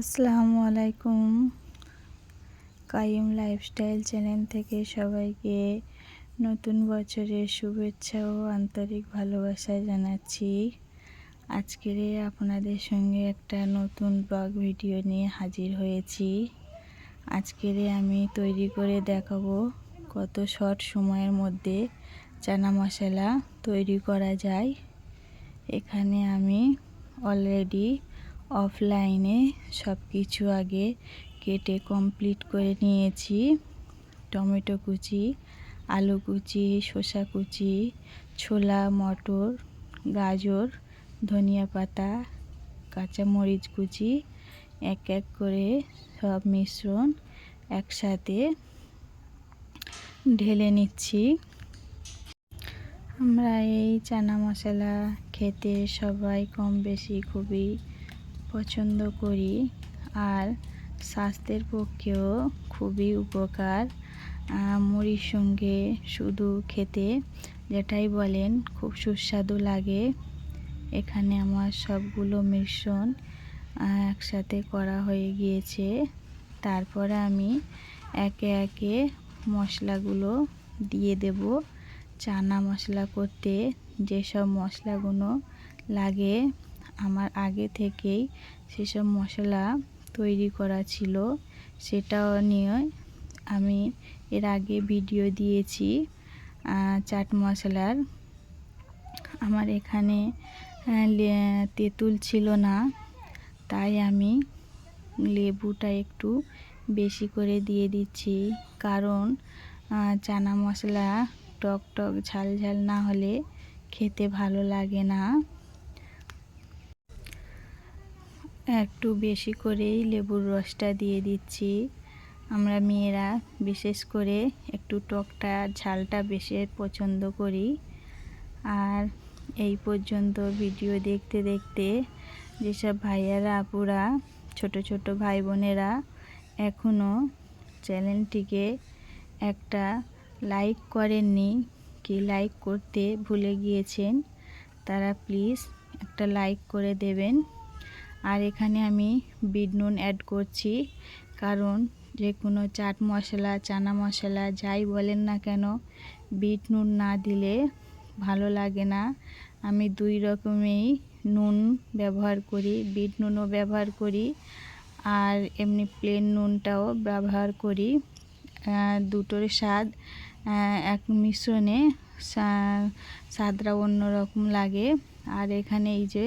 আসসালামু আলাইকুম। Qayyim lifestyle channel থেকে সবাইকে নতুন বছরের শুভেচ্ছা ও আন্তরিক ভালোবাসা জানাচ্ছি। আজকের আপনাদের সঙ্গে একটা নতুন ব্লগ ভিডিও নিয়ে হাজির হয়েছি। আজকের আমি তৈরি করে দেখাবো কত শর্ট সময়ের মধ্যে চানা মশলা তৈরি করা যায়। এখানে আমি অলরেডি অফলাইনে সব কিছু আগে কেটে কমপ্লিট করে নিয়েছি। টমেটো কুচি, আলু কুচি, শসা কুচি, ছোলা, মটর, গাজর, ধনিয়া পাতা, কাঁচামরিচ কুচি, এক এক করে সব মিশ্রণ একসাথে ঢেলে নিচ্ছি। আমরা এই চানা মশলা খেতে সবাই কম বেশি খুবই পছন্দ করি আর স্বাস্থ্যের পক্ষেও খুবই উপকার। মুড়ির সঙ্গে শুধু খেতে যেটাই বলেন খুব সুস্বাদু লাগে। এখানে আমার সবগুলো মিশ্রণ একসাথে করা হয়ে গিয়েছে। তারপরে আমি একে একে মশলাগুলো দিয়ে দেব। চানা মশলা করতে যেসব মশলাগুলো লাগে আমার আগে থেকেই সেসব মশলা তৈরি করা ছিল, সেটাও নিয়ে আমি এর আগে ভিডিও দিয়েছি চাট মশলার। আমার এখানে তেঁতুল ছিল না, তাই আমি লেবুটা একটু বেশি করে দিয়ে দিচ্ছি। কারণ চানা মশলা টক টক ঝাল ঝাল না হলে খেতে ভালো লাগে না। একটু বেশি করেই লেবুর রসটা দিয়ে দিচ্ছি। আমরা মেয়েরা বিশেষ করে একটু টকটা ঝালটা বেশি পছন্দ করি। আর এই পর্যন্ত ভিডিও দেখতে দেখতে যেসব ভাইয়ারা, আপুরা, ছোট ছোট ভাই বোনেরা এখনও চ্যানেলটিকে একটা লাইক করেননি, কি লাইক করতে ভুলে গিয়েছেন, তারা প্লিজ একটা লাইক করে দেবেন। আর এখানে আমি বিট নুন অ্যাড করছি। কারণ যে কোনো চাট মশলা, চানা মশলা, যাই বলেন না কেন, বিট নুন না দিলে ভালো লাগে না। আমি দুই রকমেই নুন ব্যবহার করি, বিট নুনও ব্যবহার করি আর এমনি প্লেন নুনটাও ব্যবহার করি। দুটোর স্বাদ এক মিশ্রণে স্বাদটা অন্যরকম লাগে। আর এখানে এই যে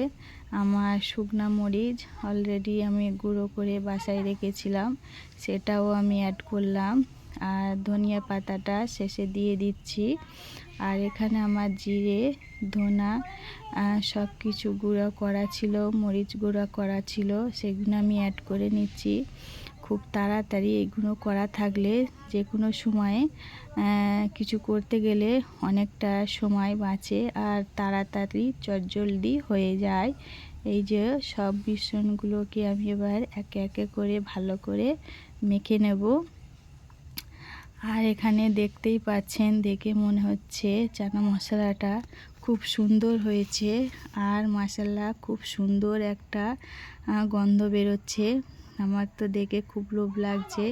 আমার শুকনা মরিচ অলরেডি আমি গুঁড়ো করে বাসায় রেখেছিলাম, সেটাও আমি অ্যাড করলাম। আর ধনিয়া পাতাটা শেষে দিয়ে দিচ্ছি। আর এখানে আমার জিরে, ধনা সব কিছু গুঁড়ো করা ছিল, মরিচ গুঁড়ো করা ছিল, সেগুলো আমি অ্যাড করে নিচ্ছি। খুব তাড়াতাড়ি এগুলো করা থাকলে যে কোনো সময়ে কিছু করতে গেলে অনেকটা সময় বাঁচে আর তাড়াতাড়ি চটজলদি হয়ে যায়। এই যে সব মিশ্রণগুলোকে আমি এবার একে একে করে ভালো করে মেখে নেব। আর এখানে দেখতেই পাচ্ছেন, দেখে মনে হচ্ছে চানা মশলাটা খুব সুন্দর হয়েছে। আর মশলা খুব সুন্দর একটা গন্ধ বেরোচ্ছে। আমার তো দেখে খুব লোভ লাগছে।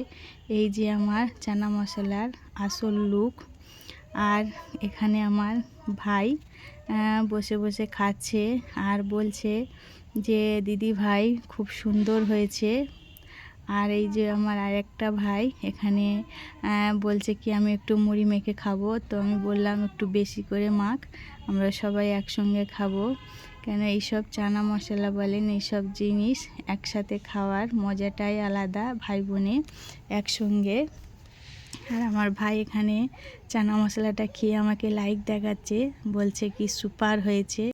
এই যে আমার চানা মশলার আসল লুক। আর এখানে আমার ভাই বসে বসে খাচ্ছে আর বলছে যে, দিদি ভাই, খুব সুন্দর হয়েছে। আর এই যে আমার আরেকটা ভাই এখানে বলছে কি, আমি একটু মুড়ি মেখে খাব। তো আমি বললাম, একটু বেশি করে মাখ, আমরা সবাই একসঙ্গে খাব। কেন এইসব চানা মশলা বলেন, এইসব জিনিস একসাথে খাওয়ার মজাটাই আলাদা ভাই বোনে একসঙ্গে। আর আমার ভাই এখানে চানা মশলাটা খেয়ে আমাকে লাইক দেখাচ্ছে, বলছে কি সুপার হয়েছে।